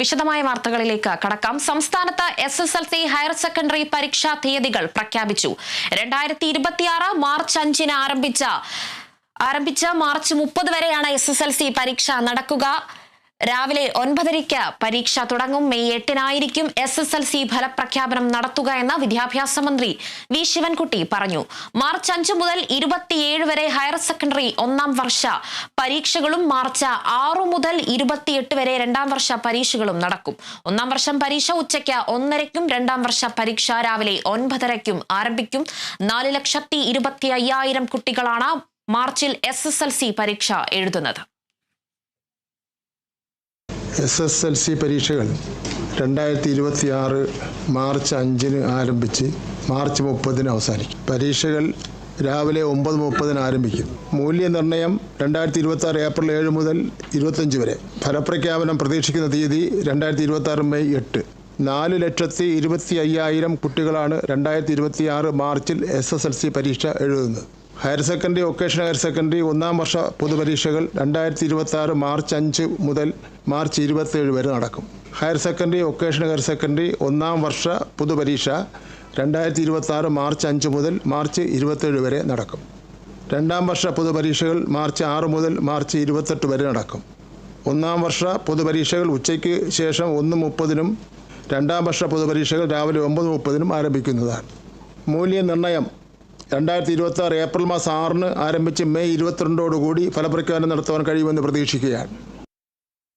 വിശദമായ വാർത്തകളിലേക്ക് കടക്കാം. സംസ്ഥാനത്ത് S S L C higher secondary പരീക്ഷാ തീയതികൾ പ്രഖ്യാപിച്ചു. രണ്ടായിരത്തി ഇരുപത്തിയാറ് മാർച്ച് അഞ്ചിന് ആരംഭിച്ച ആരംഭിച്ച മാർച്ച് മുപ്പത് വരെയാണ് എസ് എസ് എൽ സി പരീക്ഷ നടക്കുക. രാവിലെ ഒൻപതരയ്ക്ക് പരീക്ഷ തുടങ്ങും. മെയ് എട്ടിനായിരിക്കും എസ് എസ് എൽ സി ഫലപ്രഖ്യാപനം നടത്തുക എന്ന് വിദ്യാഭ്യാസ മന്ത്രി വി ശിവൻകുട്ടി പറഞ്ഞു. മാർച്ച് അഞ്ച് മുതൽ ഇരുപത്തിയേഴ് വരെ ഹയർ സെക്കൻഡറി ഒന്നാം വർഷ പരീക്ഷകളും മാർച്ച് ആറു മുതൽ ഇരുപത്തിയെട്ട് വരെ രണ്ടാം വർഷ പരീക്ഷകളും നടക്കും. ഒന്നാം വർഷം പരീക്ഷ ഉച്ചയ്ക്ക് ഒന്നരയ്ക്കും രണ്ടാം വർഷ പരീക്ഷ രാവിലെ ഒൻപതരയ്ക്കും ആരംഭിക്കും. നാല് ലക്ഷത്തി ഇരുപത്തി അയ്യായിരം കുട്ടികളാണ് മാർച്ചിൽ എസ് എസ് എൽ സി പരീക്ഷ എഴുതുന്നത്. എസ് എസ് എൽ സി പരീക്ഷകൾ രണ്ടായിരത്തി ഇരുപത്തി ആറ് മാർച്ച് അഞ്ചിന് ആരംഭിച്ച് മാർച്ച് മുപ്പതിന് അവസാനിക്കും. പരീക്ഷകൾ രാവിലെ ഒമ്പത് മുപ്പതിന് ആരംഭിക്കും. മൂല്യനിർണയം രണ്ടായിരത്തി ഇരുപത്തി ആറ് ഏപ്രിൽ ഏഴ് മുതൽ ഇരുപത്തഞ്ച് വരെ. ഫലപ്രഖ്യാപനം പ്രതീക്ഷിക്കുന്ന തീയതി രണ്ടായിരത്തി ഇരുപത്തി ആറ് മെയ് എട്ട്. നാല് ലക്ഷത്തി ഇരുപത്തി അയ്യായിരം കുട്ടികളാണ് രണ്ടായിരത്തി ഇരുപത്തി ആറ് മാർച്ചിൽ എസ് എസ് എൽ സി പരീക്ഷ എഴുതുന്നത്. Higher secondary vocational higher secondary ഒന്നാം വർഷ പൊതുപരീക്ഷകൾ രണ്ടായിരത്തി ഇരുപത്തി ആറ് മാർച്ച് അഞ്ച് മുതൽ മാർച്ച് ഇരുപത്തേഴ് വരെ നടക്കും. Higher secondary vocational higher secondary ഒന്നാം വർഷ പൊതുപരീക്ഷ രണ്ടായിരത്തി ഇരുപത്തി ആറ് മാർച്ച് അഞ്ച് മുതൽ മാർച്ച് ഇരുപത്തേഴ് വരെ നടക്കും. രണ്ടാം വർഷ പൊതുപരീക്ഷകൾ മാർച്ച് ആറ് മുതൽ മാർച്ച് ഇരുപത്തെട്ട് വരെ നടക്കും. ഒന്നാം വർഷ പൊതുപരീക്ഷകൾ ഉച്ചയ്ക്ക് ശേഷം ഒന്ന് മുപ്പതിനും രണ്ടാം വർഷ പൊതുപരീക്ഷകൾ രാവിലെ ഒമ്പത് മുപ്പതിനും ആരംഭിക്കുന്നതാണ്. മൂല്യനിർണയം രണ്ടായിരത്തി ഇരുപത്തി ആറ് ഏപ്രിൽ മാസം ആറിന് ആരംഭിച്ച് മെയ് ഇരുപത്തിരണ്ടോടുകൂടി ഫലപ്രഖ്യാപനം നടത്തുവാൻ കഴിയുമെന്ന് പ്രതീക്ഷിക്കുകയാണ്.